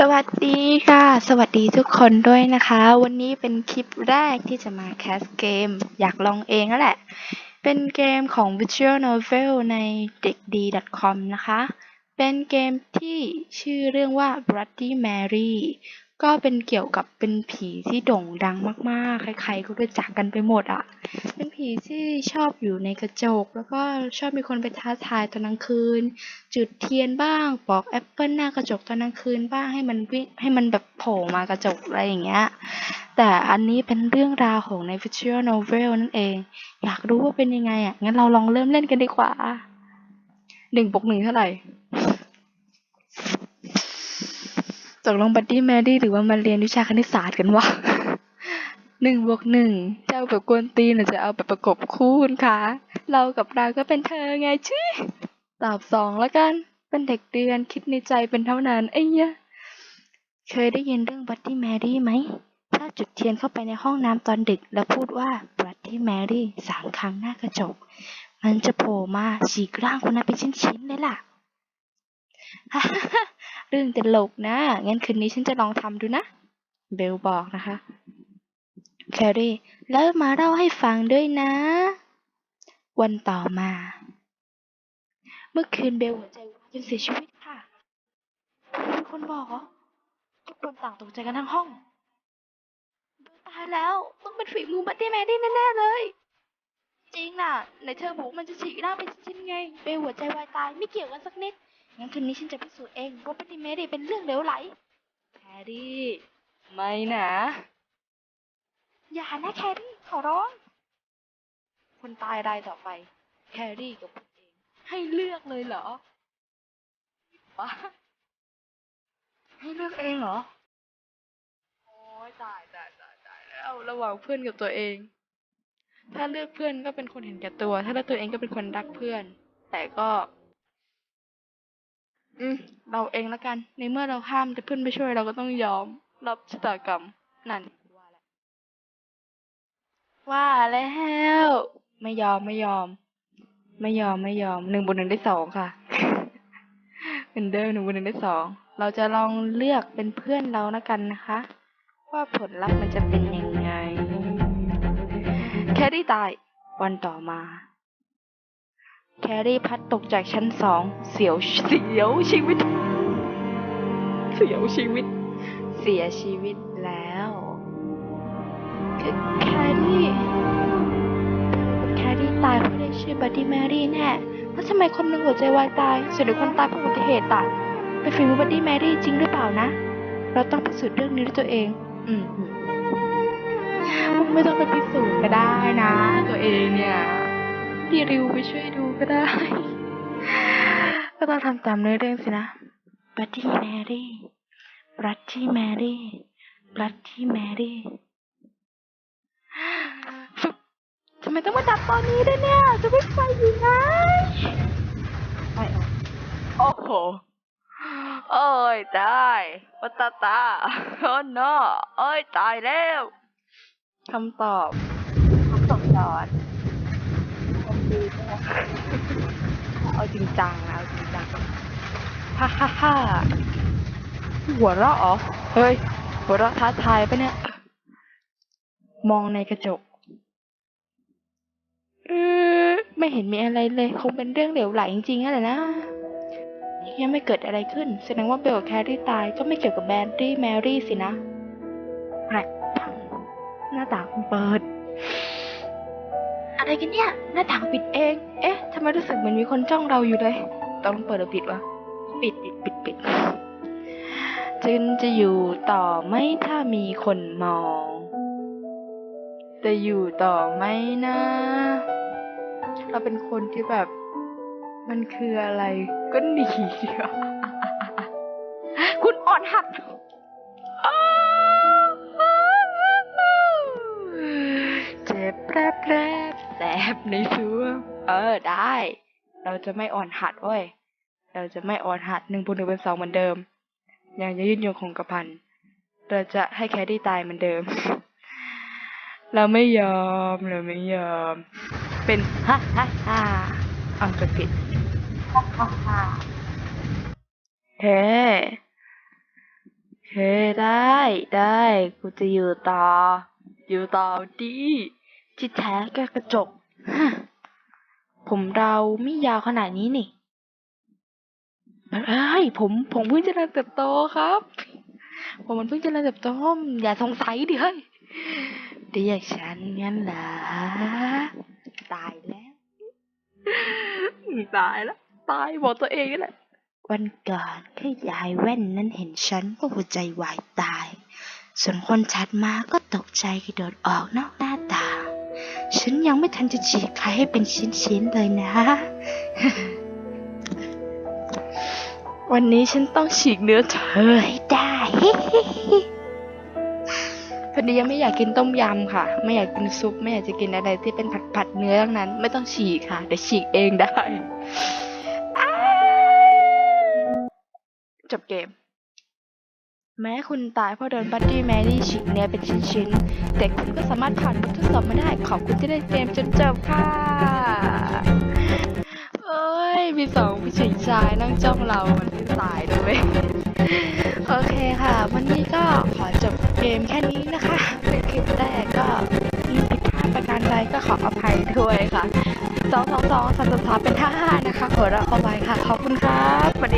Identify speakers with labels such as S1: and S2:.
S1: สวัสดีค่ะ สวัสดีทุกคนด้วยนะคะ วันนี้เป็นคลิปแรกที่จะมาแคสเกม อยากลองเองแล้วแหละ เป็นเกมของ Visual Novel ในเด็กดี .com นะคะ เป็นเกมที่ชื่อเรื่องว่า Bloody Mary ก็เป็นเกี่ยวกับเป็นผีที่โด่งดังมากๆ ใครๆก็รู้จักกันไปหมดอะ เป็นผีที่ชอบอยู่ในกระจก แล้วก็ชอบมีคนไปท้าทายตอนกลางคืน จุดเทียนบ้าง ปอกแอปเปิลหน้ากระจกตอนกลางคืนบ้างให้มันวิ่งให้มันแบบโผล่มากระจกอะไรอย่างเงี้ย แต่อันนี้เป็นเรื่องราวของใน visual novel นั่นเอง อยากรู้ว่าเป็นยังไงอะ งั้นเราลองเริ่มเล่นกันดีกว่าหนึ่งบวกหนึ่งเท่าไหร่ ตกลงบัดดี้แมรี่หรือว่ามาเรียนวิชาคณิตศาสตร์กันวะหนึ่งบวกหนึ่งจะเอาแบบกวนตีนหรือจะเอาแบบประกบคู่คุณคะเรากับเราก็เป็นเธอไงชิตอบสองแล้วกัน เป็นเด็กเรียนคิดในใจเป็นเท่านั้นไอ้เหี้ยเคยได้ยินเรื่องบัดดี้แมรี่ไหม ถ้าจุดเทียนเข้าไปในห้องน้ำตอนดึก แล้วพูดว่าบัดดี้แมรี่สามครั้งหน้ากระจก มันจะโผล่มาฉีกร่างคนนั้นเป็นชิ้นๆเลยล่ะ เรื่องตลกนะงั้นคืนนี้ฉันจะลองทำดูนะ เบลบอกนะคะ แครี่ แล้วมาเล่าให้ฟังด้วยนะ วันต่อมา เมื่อคืนเบลหัวใจยจนเสียชีวิตค่ะมีคนบอกเหรอทุกคนต่างตกใจกันทั้งห้องเบลตายแล้วต้องเป็นฝีมือบัตตี้แมนดี้แน่ๆเลย จริงน่ะไหนเธอบอกมันจะฉีกร่างเป็นชิ้นไง เบลหัวใจวายตายไม่เกี่ยวกันสักนิด งั้นคืนนี้ฉันจะพิสูจน์เองว่าบัตตี้แมนดี้เป็นเรื่องเหลวไหลแครี่ ไม่นะ อย่านะแครี่ขอร้อง คนตายรายต่อไป แครี่กับคุณเอง ให้เลือกเลยเหรอวะให้เลือกเองเหรอ โอ้ยตายตายตายตายแล้วระหว่างเพื่อนกับตัวเอง ถ้าเลือกเพื่อนก็เป็นคนเห็นแก่ตัว ถ้าเลือกตัวเองก็เป็นคนรักเพื่อน แต่ก็ อืมเราเองละกัน ในเมื่อเราห้ามแต่เพื่อนไม่ช่วยเราก็ต้องยอม รับชะตากรรม นั่นว่าแล้วว่าแล้วไม่ยอมไม่ยอม ไม่ยอมไม่ยอมหนึ่งบนหนึ่งได้สองค่ะเหมือนเดิมหนึ่งบนหนึ่งได้สองเราจะลองเลือกเป็นเพื่อนเราแล้วกันนะคะ ว่าผลลัพธ์มันจะเป็นยังไง แครี่ตายวันต่อมา แครี่พัดตกจากชั้นสอง เสียว เสียวชีวิต เสียวชีวิต เสียชีวิตแล้วแคแครี่แครี่ตายเพราะได้ชื่อบัดดี้แมรี่แน่แล้วทำไมคนหนึ่งหัวใจวายตาย ส่วนอีกคนตายเพราะอุบัติเหตุตายเป็นฝีมือบัดดี้แมรี่จริงหรือเปล่านะ เราต้องพิสูจน์เรื่องนี้ด้วยตัวเอง อืมอืมมึงไม่ต้องไปพิสูจน์ก็ได้นะ ตัวเองเนี่ย พี่ริวไปช่วยดูก็ได้ ก็ต้องทำตามเนื้อเรื่องสินะบัดดี้แมรี่บัดดี้แมรี่บัดดี้แมรี่ทำไมต้องมาดับตอนนี้ด้วยเนี่ย จะไม่ไปอยู่ไงไปเอาโอ้โหโอ้ยตายวัตตาตาโอ้นอโอ้ย ตายแล้วคำตอบคำตอบจอดคำดีมาก เอาจริงจังนะเอาจริงจังฮ่าฮ่าฮ่าหัวเราะเหรอเฮ้ย หัวเราะท้าทายปะเนี่ย มองในกระจกเออไม่เห็นมีอะไรเลย คงเป็นเรื่องเหลวไหลจริงๆนั่นแหละนะยังไม่เกิดอะไรขึ้น แสดงว่าเบลกับแครี่ตายก็ไม่เกี่ยวกับแบนดี้แมรี่สินะแปลกหน้าต่างเปิด อะไรกันเนี่ย หน้าต่างปิดเอง เอ๊ะทำไมรู้สึกเหมือนมีคนจ้องเราอยู่เลยต้องเปิดหรือปิดวะ ปิดปิดปิดปิด จึงจะอยู่ต่อไหมถ้ามีคนมอง จะอยู่ต่อไหมนะ เราเป็นคนที่แบบ มันคืออะไร ก็หนีคุณอ่อนหัดเบแสบในสวงเออได้ เราจะไม่อ่อนหัดเว้ย เราจะไม่อ่อนหัดหนึ่งบวกหนึ่งเป็นสองเหมือนเดิม ยังจะยืดโยงคงกระพัน เราจะให้แคดดี้ตายเหมือนเดิม เราไม่ยอม เราไม่ยอม เป็นฮ่าฮ่าฮ่าเอาจะผิดฮ่าฮ่าฮ่าเฮ้เฮ้ได้ได้ กูจะอยู่ต่อ อยู่ต่อดีที่แท้ก็กระจก ผมเราไม่ยาวขนาดนี้นี่เอ้ยผมผมเพิ่งเจริญเติบโตครับ ผมมันเพิ่งเจริญเติบโตอย่าสงสัยดิเฮ้ยเรียกฉันงั้นเหรอตายแล้วตายแล้วตายบอกตัวเองนี่แหละวันก่อนแค่ยายแว่นนั้นเห็นฉันก็หัวใจวายตาย ส่วนคนชัดมาก็ตกใจกระโดดออกนอกหน้าต่าง ฉันยังไม่ทันจะฉีกใครให้เป็นชิ้นๆเลยนะ วันนี้ฉันต้องฉีกเนื้อเธอให้ได้พอดียังไม่อยากกินต้มยำค่ะ ไม่อยากกินซุป ไม่อยากจะกินอะไรที่เป็นผัดผัดๆเนื้อทั้งนั้น ไม่ต้องฉีกค่ะเดี๋ยวฉีกเองได้ จบเกม แม้คุณตายเพราะโดนบัดดี้แมรี่ฉีกเนื้อเป็นชิ้นๆ แต่คุณก็สามารถผ่านบททดสอบมาได้ ขอบคุณที่ได้เกมจนจบค่ะ เอ้ย มีสองผู้ชายชายนั่งจ้องเรามันไม่ตายด้วย โอเคค่ะ วันนี้ก็ขอจบเกมแค่นี้นะคะ เป็นคลิปแรกก็มีผิดพลาดประการใดก็ขออภัยด้วยค่ะสองสองสองสามสามเป็นห้าห้านะคะหัวเราะเอาไว้ค่ะ ขอบคุณครับสวัสดี